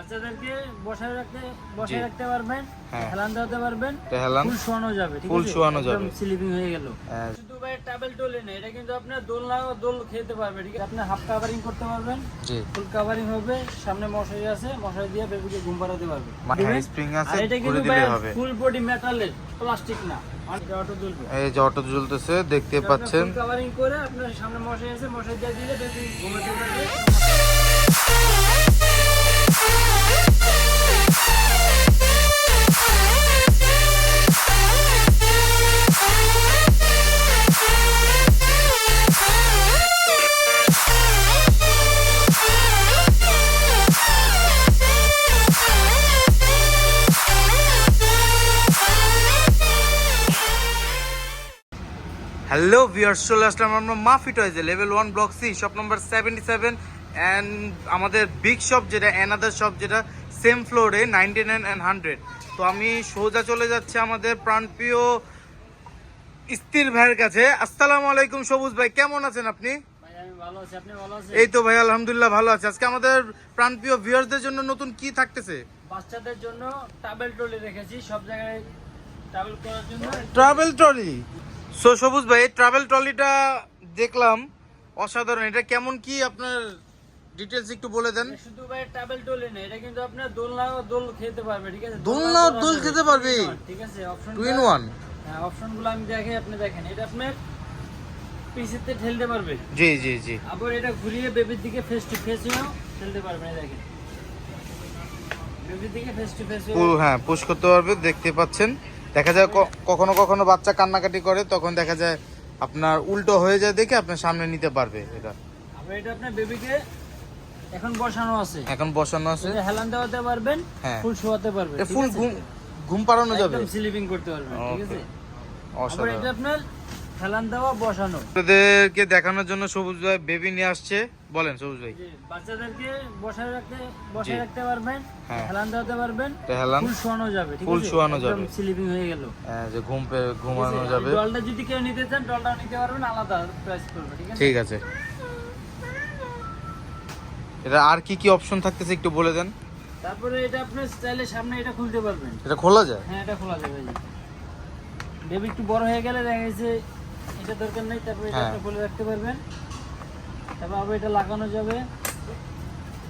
বাচ্চাদেরকে বসায় রাখতে বসায় রাখতে পারবেন হ্যাঁ। হেলান পারবেন হেলান ফুল শোয়ানো যাবে ঠিক ফুল শোয়ানো যাবে। স্লিপিং হয়ে গেল। হ্যাঁ, শুধু ভাই টোলে এটা কিন্তু দোলনা দোল খেতে পারবে ঠিক আছে? আপনি হাফ কাভারিং করতে পারবেন জি। ফুল কাভারিং হবে সামনে মশারি আছে মশারি দিয়ে বেবিকে ঘুম পাড়াতে পারবে দিবেন? আছে, এটা কিন্তু ভাই ফুল বডি মেটালের প্লাস্টিক না। অটো এই যে অটো জ্বলতেছে দেখতে পাচ্ছেন। কাভারিং করে আপনার সামনে মশারি আছে মশারি দিয়ে দিলে বেবি ঘুমাতে পারবে। হ্যালো ভিউয়ার্স চলে আসলাম আমরা Mafi টয়েজে level one block C shop number seventy seven and আমাদের বিগ শপ যেটা অ্যানাদার শপ যেটা সেম ফ্লোরে নাইনটি নাইন অ্যান্ড হান্ড্রেড তো আমি সোজা চলে যাচ্ছি আমাদের প্রাণপ্রিয় স্থির ভাইয়ের কাছে। আসসালামু আলাইকুম সবুজ ভাই কেমন আছেন আপনি? এই তো ভাই আলহামদুলিল্লাহ ভালো আছে। আজকে আমাদের প্রাণপ্রিয় ভিউয়ার্সদের জন্য নতুন কি থাকতেছে? বাচ্চাদের জন্য ট্রাভেল ট্রলি রেখেছি সব জায়গায় ট্রাভেল করার জন্য। ট্রাভেল ট্রলি সো সবুজ ভাই ট্রাভেল ট্রলিটা দেখলাম অসাধারণ। এটা কেমন কি আপনার ডিটেলস একটু বলে দেন। শুধু ভাই ট্রাভেল ট্রলি না এটা কিন্তু আপনার দোলনা দোল খেতে পারবে ঠিক আছে? দোলনা করা দোল খেতে পারবে? ঠিক আছে অপশন টু ইন ওয়ান হ্যাঁ অপশনগুলো আমি দেখাই আপনি দেখেন। এটা আপনার পিসিতে ঠেলতে পারবে। জি জি জি। আবার এটা ঘুরিয়ে বেবির দিকে ফেস টু ফেস ঠেলতে পারবে দেখেন। বেবির দিকে ফেস টু ফেস হ্যাঁ পুশ করতে পারবে দেখতে পাচ্ছেন। দেখা যায় কখনো কখনো বাচ্চা কান্নাকাটি করে তখন দেখা যায় আপনার উল্টো হয়ে যায় দেখে আপনার সামনে নিতে পারবে এটা। এটা আপনার বেবিকে এখন বসানো আছে। এখন বসানো আছে। হেলান দেওয়াতে পারবেন হ্যাঁ। ফুল শোয়াতে পারবে এ ফুল ঘুম ঘুম পাড়ানো যাবে। একদম স্লিপিং করতে পারবেন ঠিক আছে? অসাধারণ। এটা আপনার হেলান দেওয়া বসানো। আপনাদেরকে দেখানোর জন্য সবুজ ভাই বেবি নিয়ে আসছে। বলেন সবুজ ভাই। বাচ্চাদেরকে বসায় রাখতে বসায় রাখতে পারবেন হ্যাঁ। হেলান দেওয়াতে পারবেন হেলান ফুল শোয়ানো যাবে ঠিক ফুল শোয়ানো যাবে। স্লিপিং হয়ে গেল। হ্যাঁ, যে ঘুম ঘুমানো যাবে। ডলটা যদি কেউ নিতে চান ডলটাও নিতে পারবেন আলাদা প্রাইস করবে ঠিক আছে? ঠিক আছে। এটা আর কি কি অপশন থাকতেছে একটু বলে দেন। তারপরে এটা আপনি স্টাইলের সামনে এটা খুলতে পারবেন। এটা খোলা যায়? হ্যাঁ এটা খোলা যাবে। বেবি একটু বড় হয়ে গেলে দেখা গেছে এটা দরকার নেই তারপরে এটা হ্যাঁ। আপনি খুলে রাখতে পারবেন। তারপর আবার এটা লাগানো যাবে।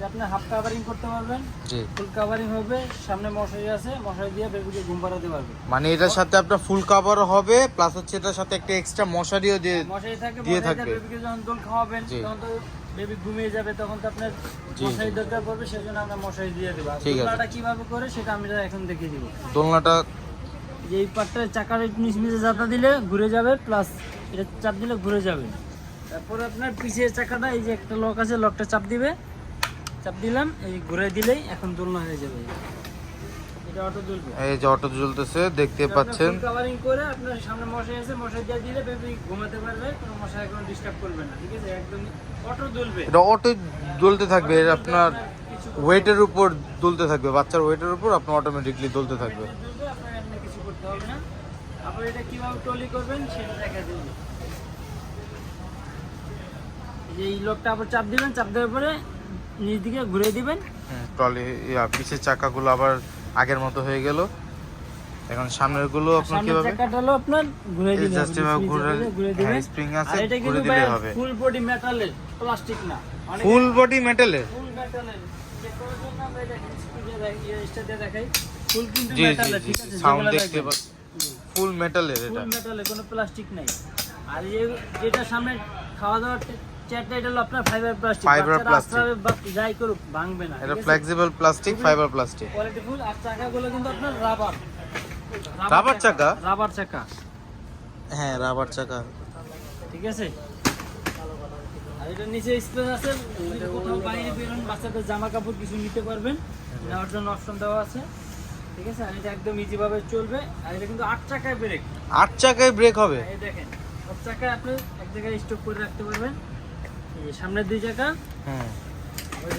আপনি হাফ কাভারিং করতে পারবেন জি। ফুল কাভারিং হবে সামনে মশারি আছে মশারি দিয়ে বেবিকে ঘুম পাড়াতে পারবে। মানে এটার সাথে আপনার ফুল কভার হবে প্লাস হচ্ছে এটার সাথে একটা এক্সট্রা মশারিও দিয়ে মশারি থাকে দিয়ে থাকবে। বেবিকে যখন দোল খাওয়াবেন। তখন তো বেবি ঘুমিয়ে যাবে তখন তো আপনার মশারি দরকার পড়বে সেজন্য আমরা মশারি দিয়ে দেবো। দোলনাটা কীভাবে করে সেটা আমি এখন দেখিয়ে দিব। দোলনাটা এই পাটটা চাকার নিচ নিচে যাতা দিলে ঘুরে যাবে প্লাস এটা চাপ দিলে ঘুরে যাবে। তারপরে আপনার পিছের চাকাটা এই যে একটা লক আছে লকটা চাপ দিবে। চাপ দিলাম এই ঘুরে দিলেই এখন দোলনা হয়ে যাবে। এটা অটো দুলবে এই যে অটো জ্বলতেছে দেখতে পাচ্ছেন। কাভারিং করে আপনার সামনে মশাই আছে মশাই দিয়ে দিলে বেবি ঘুমাতে পারবে কোনো মশাই কোনো ডিস্টার্ব করবে না ঠিক আছে? একদম অটো দুলবে এটা অটো দুলতে থাকবে আপনার ওয়েটের উপর দুলতে থাকবে বাচ্চার ওয়েটের উপর আপনার অটোমেটিকলি দুলতে থাকবে। আপনার এমনি কিছু করতে হবে না। আবার এটা কীভাবে টলি করবেন সেটা দেখা দিন এই লোকটা আবার চাপ দিবেন চাপ দেওয়ার পরে নিচ দিকে ঘুরে দিবেন। ট্রলি ইয়া পিছের চাকাগুলো আবার আগের মতো হয়ে গেল। এখন সামনেরগুলো আপনার কীভাবে? চাকাটা হলো আপনার ঘুরে দিবেন। Just এভাবে ঘুরে- ঘুরে হ্যাঁ, দিবেন। আছে, ঘুরে দিলেই হবে। ফুল বডি মেটালের প্লাস্টিক না। ফুল বডি মেটালের ফুল মেটালের ফুল কিন্তু মেটালের ঠিক আছে সাউন্ড দেখতে ফুল মেটালের এটা। ফুল মেটালে কোনো প্লাস্টিক নাই। আর যেটা সামনে খাওয়া দাওয়ার চেয়ারটা এটা হলো আপনার ফাইবার প্লাস্টিক Fiber plastic। যাই করুক ভাঙবে না এটা flexible plastic fibre plastic quality full আর চাকাগুলো কিন্তু আপনার রাবার রাবার চাকা? রাবার চাকা। হ্যাঁ রাবার চাকা। ঠিক আছে? আর এটা নিচে স্পেস আছে কোথাও বাইরে বেরোন বাচ্চাদের জামা কাপড় কিছু নিতে পারবেন নেওয়ার জন্য অপশন দেওয়া আছে। ঠিক আছে? আর এটা একদম ইজি ভাবে চলবে। আর এটা কিন্তু আট চাকায় ব্রেক আট চাকায় ব্রেক হবে। এই দেখেন সব চাকায় আপনি এক জায়গায় স্টপ করে রাখতে পারবেন। সামনের দুই চাকা হুম।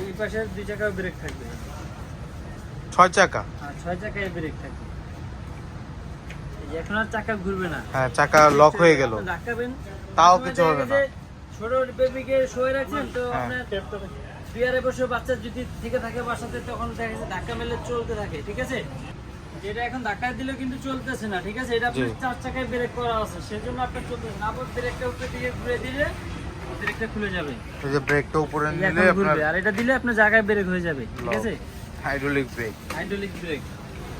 এই পাশের দুই চাকায় ব্রেক থাকবে। ছয় চাকা? আর ছয় চাকায় ব্রেক থাকবে। এখন আর চাকা ঘুরবে না। হ্যাঁ চাকা লক হয়ে গেল। রাখাবেন তাও কিছু হবে গেছে ছোট বেবিকে শোয়ে রাখছেন তো হ্যাঁ। আপনার বিয়ারে বসে বাচ্চা যদি থেকে থাকে বাসাতে তখন দেখা যাচ্ছে ধাক্কা মেলে চলতে থাকে ঠিক আছে? যেটা এখন ধাক্কা দিলেও কিন্তু চলতেছে না ঠিক আছে? এটা আপনার চার চাকায় ব্রেক করা আছে সেজন্য আপনার চলতেছে না আবার ব্রেকটা উপরে দিকে ঘুরে দিলে ব্রেকটা খুলে যাবে। এই যে ব্রেকটা উপরে নিলে আপনার আর এটা দিলে আপনার জায়গায় ব্রেক হয়ে যাবে ঠিক আছে? হাইড্রোলিক ব্রেক হাইড্রোলিক ব্রেক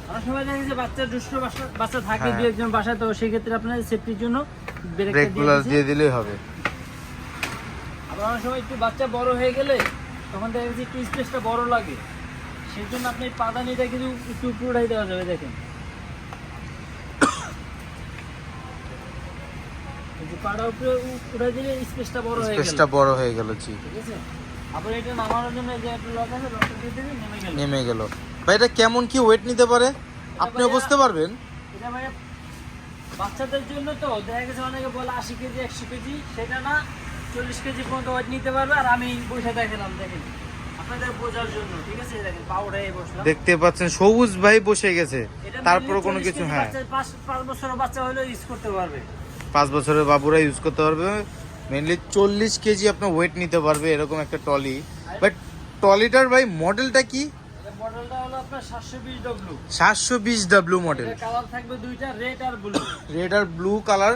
অনেক সময় দেখা যাচ্ছে বাচ্চা দুষ্ট বাচ্চা- বাচ্চা থাকে। একজন বাসায় তো সেই ক্ষেত্রে আপনার সেফটির জন্য ব্রেকটা দিয়ে দিয়ে দিলেই হবে। আবার অনেক সময় একটু বাচ্চা বড় হয়ে গেলে তখন দেখা যাচ্ছে একটু স্পেসটা বড় লাগে। সেই জন্য আপনি পাদানিটা কিন্তু একটু উপরে দেওয়া যাবে দেখেন। এই উপরে দিলে স্পেসটা বড় হয়ে গেল। স্পেসটা বড় হয়ে গেল জি। ঠিক আছে? আবার এটা নামানোর জন্য যে একটা লক আছে লকটা দিয়ে দিলে নেমে গেল। নেমে গেল। ভাই এটা কেমন কি ওয়েট নিতে পারে? আপনিও বুঝতে পারবেন? এটা বাচ্চাদের জন্য তো দেখা গেছে অনেকে বলে আশি কেজি একশো কেজি সেটা না চল্লিশ কেজি পর্যন্ত ওয়েট নিতে পারবে আর আমি বসে দেখালাম দেখেন। আপনাদের বোঝার জন্য ঠিক আছে? দেখেন পাউডারে বসলাম। দেখতে পাচ্ছেন সবুজ ভাই বসে গেছে। তারপরে কোনো কিছু হ্যাঁ। পাঁচ পাঁচ বছরের বাচ্চা হলেও ইউজ করতে পারবে। পাঁচ বছরের বাবুরা ইউজ করতে পারবে। মেনলি চল্লিশ কেজি আপনার ওয়েট নিতে পারবে এরকম একটা টলি বাট টলিটার ভাই মডেলটা কি? মডেলটা হলো আপনার সাতশো বিশ ডব্লু মডেল কালার থাকবে দুইটা রেড আর ব্লু রেড আর ব্লু কালার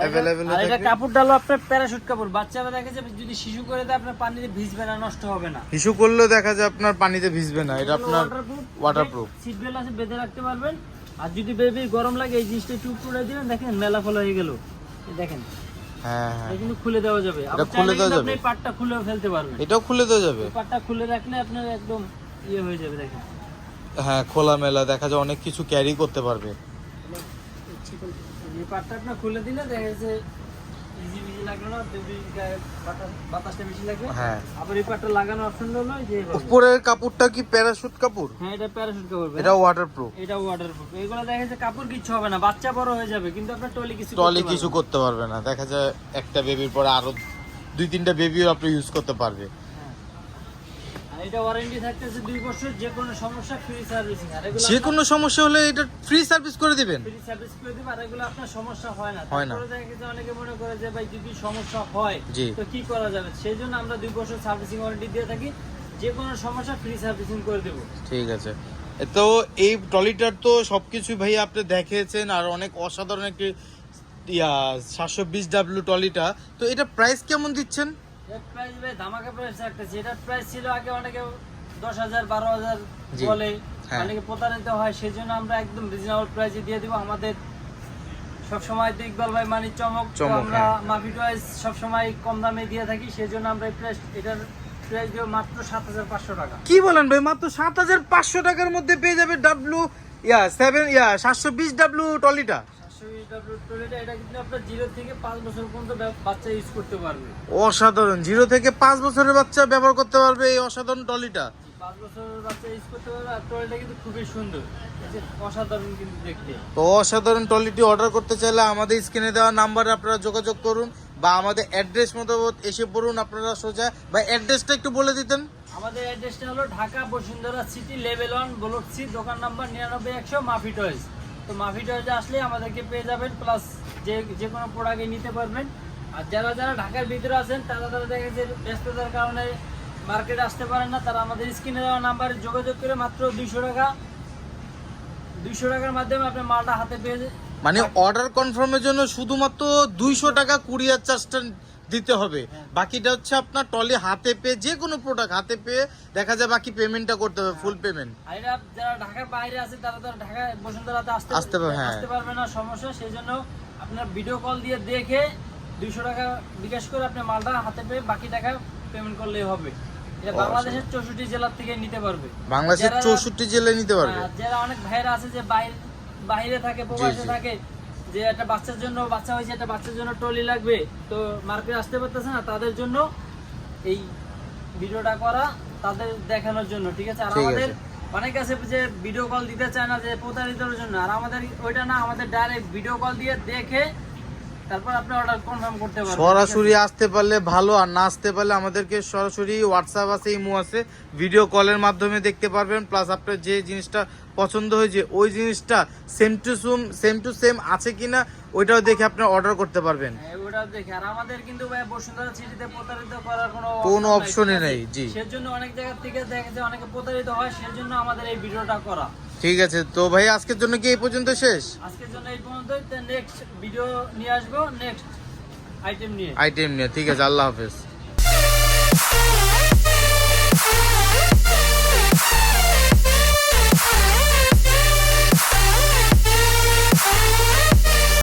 অ্যাভেলেবেল আর এটা আপনার প্যারাশুট কাপড়। বাচ্চারা দেখে যদি শিশু করে দেয় আপনার পানিতে ভিজবে না নষ্ট হবে না। ইস্যু করলেও দেখা যায় আপনার পানিতে ভিজবে না। এটা আপনার ওয়াটারপ্রুফ। সিট বেল্ট আছে বেঁধে রাখতে পারবেন। আর যদি বেবি গরম লাগে এই জিনিসটা একটু করে দিবেন। দেখেন মেলা ফলা হয়ে গেল। দেখেন। হ্যাঁ হ্যাঁ। কিন্তু খুলে দেওয়া যাবে। আবার খুলে দেওয়া আপনি যাবে? পাটটা খুলেও ফেলতে পারবেন। এটাও খুলে দেওয়া যাবে। পাটটা খুলে রাখলে আপনার একদম ইয়ে হয়ে যাবে দেখেন। হ্যাঁ খোলা মেলা দেখা যায় অনেক কিছু ক্যারি করতে পারবে। এই পাটটা আপনার খুলে দিলে দেখা যাচ্ছে হ্যাঁ। উপরের কাপড়টা কি প্যারাশুট কাপড়? হ্যাঁ এটা প্যারাশুট কাপড় এটা ওয়াটারপ্রুফ এটা ওয়াটারপ্রুফ এগুলো দেখা কাপড় কিছু হবে না বাচ্চা বড় হয়ে যাবে কিন্তু আপনার টলি কিছু টলি কিছু করতে পারবে না। দেখা যায় একটা বেবির পরে আরও দুই তিনটা বেবিও আপনি ইউজ করতে পারবে। এটা ওয়ারেন্টি থাকতেছে বছর যে কোনো সমস্যা ফ্রি সার্ভিসিং আর এগুলো যে কোনো সমস্যা হলে এটা ফ্রি সার্ভিস করে দিবেন? ফ্রি সার্ভিস করে আর এগুলো আপনার সমস্যা হয় না। হয় না। তারপরে অনেকে মনে করে যে ভাই যদি সমস্যা হয়। তো কি করা যাবে? সেই জন্য আমরা দুই বছর সার্ভিসিং ওয়ারেন্টি দিয়ে থাকি। যে কোনো সমস্যা ফ্রি সার্ভিসিং করে দেবো। ঠিক আছে। তো এই ট্রলিটার তো সবকিছু ভাই আপনি দেখেছেন আর অনেক অসাধারণ একটি সাতশো বিশ ডাব্লিউ ট্রলিটা। তো এটা প্রাইস কেমন দিচ্ছেন? এর প্রাইস ভাই ধামাকা প্রাইস রাখতেছি। এটার প্রাইস ছিল আগে অনেকে দশ হাজার বারো হাজার বলে। হ্যাঁ। অনেকে প্রতারিত হয় সেই জন্য আমরা একদম রিজনেবল প্রাইসে দিয়ে দিব। আমাদের সবসময় তো ইকবাল ভাই মানি চমক আমরা হ্যাঁ। মাফি টয়েস সবসময় কম দামে দিয়ে থাকি সেই জন্য আমরা প্রাইস এটার প্রাইস দিব মাত্র সাত হাজার পাঁচশো টাকা। কি বলেন ভাই মাত্র সাত হাজার পাঁচশো টাকার মধ্যে পেয়ে যাবে ডাব্লু ইয়া সেভেন ইয়া সাতশো বিশ ডাব্লু ট্রলিটা। অসাধারণ। জিরো থেকে পাঁচ বছরের বাচ্চা ব্যবহার করতে পারবে এই অসাধারণ দেখতে তো অসাধারণ ট্রলিটি অর্ডার করতে চাইলে আমাদের স্ক্রিনে দেওয়া নাম্বারে আপনারা যোগাযোগ করুন বা আমাদের অ্যাড্রেস মতো এসে পড়ুন আপনারা সোজা। বা অ্যাড্রেসটা একটু বলে দিতেন। আমাদের অ্যাড্রেসটা হলো Dhaka Bashundhara city level one, block C, দোকান নাম্বার নিরানব্বই একশো, মাফি টয়েস তো মাফি টয়েসে আসলে আমাদেরকে পেয়ে যাবেন প্লাস যে যে কোনো প্রোডাক্টে নিতে পারবেন। আর যারা যারা ঢাকার ভিতরে আছেন, তারা তারা দেখে যে ব্যস্ততার কারণে মার্কেটে আসতে পারেন না। তারা আমাদের স্ক্রিনে দেওয়া নাম্বারে যোগাযোগ করে মাত্র দুইশো টাকা, দুইশো টাকার মাধ্যমে আপনি মালটা হাতে পেয়ে মানে অর্ডার কনফার্মের জন্য শুধুমাত্র দুইশো টাকা কুরিয়ার চার্জটা দিতে হবে। বাকিটা হচ্ছে আপনার টলি হাতে পেয়ে যে কোনো প্রোডাক্ট হাতে পেয়ে দেখা যায় বাকি পেমেন্টটা করতে হবে ফুল পেমেন্ট আর এরা যারা ঢাকার বাইরে আছে তারা তো ঢাকা বসুন্ধরাতে আসতে আসতে পারবে, হ্যাঁ। আসতে পারবে না সমস্যা। সেই জন্য আপনার ভিডিও কল দিয়ে দেখে দুইশো টাকা বিকাশ করে আপনি মালটা হাতে পেয়ে বাকি টাকা পেমেন্ট করলেই হবে। বাংলাদেশের চৌষট্টি জেলার থেকে নিতে পারবে। বাংলাদেশের চৌষট্টি জেলায় নিতে পারবে। যারা অনেক ভাইরা আছে যে বাইরে বাইরে থাকে প্রবাসে থাকে যে একটা বাচ্চার জন্য বাচ্চা হয়েছে একটা বাচ্চার জন্য ট্রলি লাগবে। তো মার্কেট আসতে পারতেছে না তাদের জন্য এই ভিডিওটা করা তাদের দেখানোর জন্য ঠিক আছে? আর আমাদের অনেক আছে যে ভিডিও কল দিতে চায় না যে প্রতারিতর জন্য। আর আমাদের ওইটা না আমাদের ডাইরেক্ট ভিডিও কল দিয়ে দেখে সরাসরি আসতে পারলে ভালো, আর না আসতে পারলে আমাদেরকে সরাসরি হোয়াটসঅ্যাপ আছে, ইমো আছে ভিডিও কলের মাধ্যমে দেখতে পারবেন। প্লাস আপনার যে জিনিসটা পছন্দ হয়েছে, ওই জিনিসটা same to same same to same আছে কিনা ওইটাও দেখে আপনি অর্ডার করতে পারবেন। ওইটাও ওটা দেখে। আর আমাদের কিন্তু ভাই বসুন্ধরা সিটিতে প্রতারিত করার কোনো কোনো option নেই, জি। সেজন্য অনেক জায়গা থেকে দেখা যায় অনেকে প্রতারিত হয় সেজন্য আমাদের এই ভিডিওটা করা। ঠিক আছে তো ভাই আজকের জন্য কি এই পর্যন্ত শেষ? আজকের জন্য এই পর্যন্তই। নেক্সট ভিডিও নিয়ে আসব নেক্সট আইটেম নিয়ে। আইটেম নিয়ে ঠিক আছে আল্লাহ হাফেজ।